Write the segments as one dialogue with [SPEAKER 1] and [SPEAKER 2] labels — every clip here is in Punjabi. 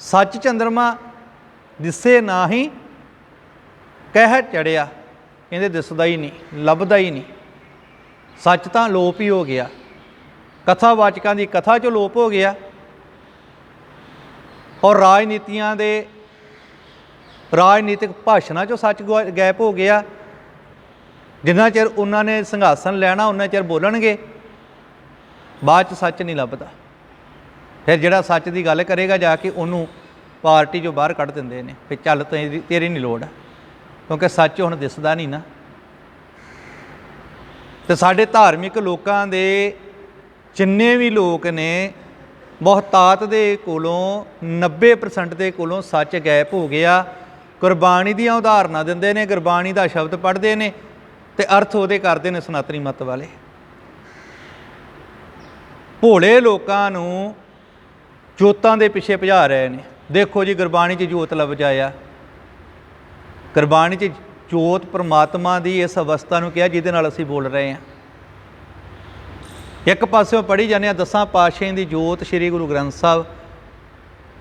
[SPEAKER 1] ਸੱਚ ਚੰਦਰਮਾ ਦਿਸੇ ਨਾ ਹੀ ਕਹਿ ਚੜਿਆ, ਕਹਿੰਦੇ ਦਿਸਦਾ ਹੀ ਨਹੀਂ, ਲੱਭਦਾ ਹੀ ਨਹੀਂ। ਸੱਚ ਤਾਂ ਲੋਪ ਹੀ ਹੋ ਗਿਆ। ਕਥਾਵਾਚਕਾਂ ਦੀ ਕਥਾ ਚੋਂ ਲੋਪ ਹੋ ਗਿਆ। ਔਰ ਰਾਜਨੀਤੀਆਂ ਦੇ ਰਾਜਨੀਤਿਕ ਭਾਸ਼ਣਾਂ ਚੋਂ ਸੱਚ ਗੁਆ- ਗਾਇਬ ਹੋ ਗਿਆ। ਜਿੰਨਾ ਚਿਰ ਉਹਨਾਂ ਨੇ ਸੰਘਾਸਨ ਲੈਣਾ, ਉਹਨਾਂ ਚਿਰ ਬੋਲਣਗੇ। ਬਾਅਦ ਚ ਸੱਚ ਨਹੀਂ ਲੱਭਦਾ। ਫਿਰ ਜਿਹੜਾ ਸੱਚ ਦੀ ਗੱਲ ਕਰੇਗਾ ਜਾ ਕੇ ਉਹਨੂੰ ਪਾਰਟੀ ਚੋਂ ਬਾਹਰ ਕੱਢ ਦਿੰਦੇ ਨੇ, ਵੀ ਚੱਲ ਤੇਰੀ ਤੇਰੀ ਨਹੀਂ ਲੋੜ। ਕਿਉਂਕਿ ਸੱਚ ਹੁਣ ਦਿਸਦਾ ਨਹੀਂ ਨਾ। ਤੇ ਸਾਡੇ ਧਾਰਮਿਕ ਲੋਕਾਂ ਦੇ ਜਿੰਨੇ ਵੀ ਲੋਕ ਨੇ, ਬਹੁਤਾਤ ਦੇ ਕੋਲੋਂ 90% ਦੇ ਕੋਲੋਂ ਸੱਚ ਗਾਇਬ ਹੋ ਗਿਆ। ਗੁਰਬਾਣੀ ਦੀਆਂ ਉਦਾਹਰਨਾਂ ਦਿੰਦੇ ਨੇ, ਗੁਰਬਾਣੀ ਦਾ ਸ਼ਬਦ ਪੜ੍ਹਦੇ ਨੇ ਤੇ ਅਰਥ ਉਹਦੇ ਕਰਦੇ ਨੇ ਸਨਾਤਨੀ ਮਤ ਵਾਲੇ। ਭੋਲੇ ਲੋਕਾਂ ਨੂੰ ਜੋਤਾਂ ਦੇ ਪਿੱਛੇ ਭਜਾ ਰਹੇ ਨੇ। ਦੇਖੋ ਜੀ, ਗੁਰਬਾਣੀ 'ਚ ਜੋਤ ਲੱਭ ਜਾਇਆ ਗੁਰਬਾਣੀ 'ਚ ਜੋਤ ਪ੍ਰਮਾਤਮਾ ਦੀ ਇਸ ਅਵਸਥਾ ਨੂੰ ਕਿਹਾ ਜਿਹਦੇ ਨਾਲ ਅਸੀਂ ਬੋਲ ਰਹੇ ਹਾਂ। ਇੱਕ ਪਾਸਿਓਂ ਪੜ੍ਹੀ ਜਾਂਦੇ ਆ ਦਸਾਂ ਪਾਤਸ਼ਾਹਾਂ ਦੀ ਜੋਤ ਸ੍ਰੀ ਗੁਰੂ ਗ੍ਰੰਥ ਸਾਹਿਬ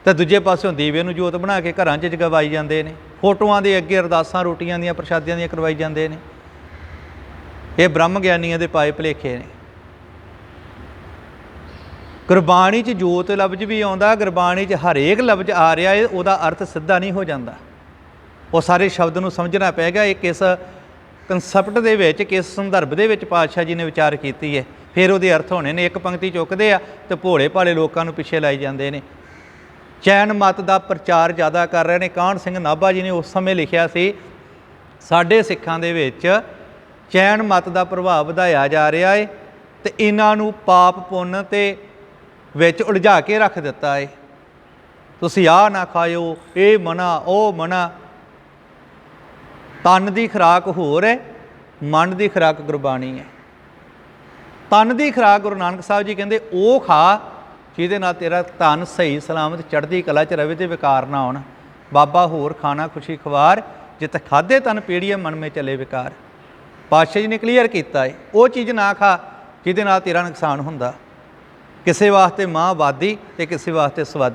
[SPEAKER 1] ਤੇ ਦੂਜੇ ਪਾਸਿਓਂ ਦੀਵੇ ਨੂੰ ਜੋਤ ਬਣਾ ਕੇ ਘਰਾਂ 'ਚ ਜਗਵਾਈ ਜਾਂਦੇ ਨੇ। ਫੋਟੋਆਂ ਦੇ ਅੱਗੇ ਅਰਦਾਸਾਂ, ਰੋਟੀਆਂ ਦੀਆਂ ਪ੍ਰਸ਼ਾਦੀਆਂ ਦੀਆਂ ਕਰਵਾਈ ਜਾਂਦੇ ਨੇ। ਇਹ ਬ੍ਰਹਮ ਗਿਆਨੀਆਂ ਦੇ ਪਾਏ ਭਲੇਖੇ ਨੇ। ਗੁਰਬਾਣੀ 'ਚ ਜੋਤ ਲਫ਼ਜ਼ ਵੀ ਆਉਂਦਾ, ਗੁਰਬਾਣੀ 'ਚ ਹਰੇਕ ਲਫ਼ਜ਼ ਆ ਰਿਹਾ ਏ, ਉਹਦਾ ਅਰਥ ਸਿੱਧਾ ਨਹੀਂ ਹੋ ਜਾਂਦਾ। ਉਹ ਸਾਰੇ ਸ਼ਬਦ ਨੂੰ ਸਮਝਣਾ ਪਏਗਾ ਇਹ ਕਿਸ ਕਨਸੈਪਟ ਦੇ ਵਿੱਚ ਕਿਸ ਸੰਦਰਭ ਦੇ ਵਿੱਚ ਪਾਤਸ਼ਾਹ ਜੀ ਨੇ ਵਿਚਾਰ ਕੀਤੀ ਹੈ ਫਿਰ ਉਹਦੇ ਅਰਥ ਹੋਣੇ ਨੇ, ਇੱਕ ਪੰਕਤੀ ਚੁੱਕਦੇ ਆ ਤੇ ਭੋਲੇ ਭਾਲੇ ਲੋਕਾਂ ਨੂੰ ਪਿੱਛੇ ਲਾਈ ਜਾਂਦੇ ਨੇ। ਚੈਨ ਮਤ ਦਾ ਪ੍ਰਚਾਰ ਜ਼ਿਆਦਾ ਕਰ ਰਹੇ ਨੇ। ਕਾਹਨ ਸਿੰਘ ਨਾਭਾ ਜੀ ਨੇ ਉਸ ਸਮੇਂ ਲਿਖਿਆ ਸੀ, ਸਾਡੇ ਸਿੱਖਾਂ ਦੇ ਵਿੱਚ ਚੈਨ ਮਤ ਦਾ ਪ੍ਰਭਾਵ ਵਧਾਇਆ ਜਾ ਰਿਹਾ ਏ ਤੇ ਇਹਨਾਂ ਨੂੰ ਪਾਪ ਪੁੰਨ ਤੇ ਵਿੱਚ ਉਲਝਾ ਕੇ ਰੱਖ ਦਿੱਤਾ ਏ। ਤੁਸੀਂ ਆਹ ਨਾ ਖਾਇਓ, ਇਹ ਮਨਾ, ਉਹ ਮਨਾ। ਤਨ ਦੀ ਖੁਰਾਕ ਹੋਰ ਹੈ ਮਨ ਦੀ ਖੁਰਾਕ ਗੁਰਬਾਣੀ ਹੈ ਤਨ ਦੀ ਖੁਰਾਕ ਗੁਰੂ ਨਾਨਕ ਸਾਹਿਬ ਜੀ ਕਹਿੰਦੇ, ਉਹ ਖਾ ਜਿਹਦੇ ਨਾਲ ਤੇਰਾ ਤਨ ਸਹੀ ਸਲਾਮਤ ਚੜ੍ਹਦੀ ਕਲਾ ਚ ਰਵੇ ਤੇ ਵਿਕਾਰ ਨਾ ਆਉਣ। ਬਾਬਾ, ਹੋਰ ਖਾਣਾ ਖੁਸ਼ੀ ਖਵਾਰ ਜਿਤ ਖਾਦੇ ਤਨ ਪੀੜੀਏ ਮਨ ਮੇ ਚਲੇ ਵਿਕਾਰ। ਪਾਤਸ਼ਾਹ ਜੀ ਨੇ ਕਲੀਅਰ ਕੀਤਾ ਹੈ ਉਹ ਚੀਜ਼ ਨਾ ਖਾ ਜਿਹਦੇ ਨਾਲ ਤੇਰਾ ਨੁਕਸਾਨ ਹੁੰਦਾ। ਕਿਸੇ ਵਾਸਤੇ ਮਾਂ ਵਾਦੀ ਤੇ ਕਿਸੇ ਵਾਸਤੇ ਸਵਾਦੀ।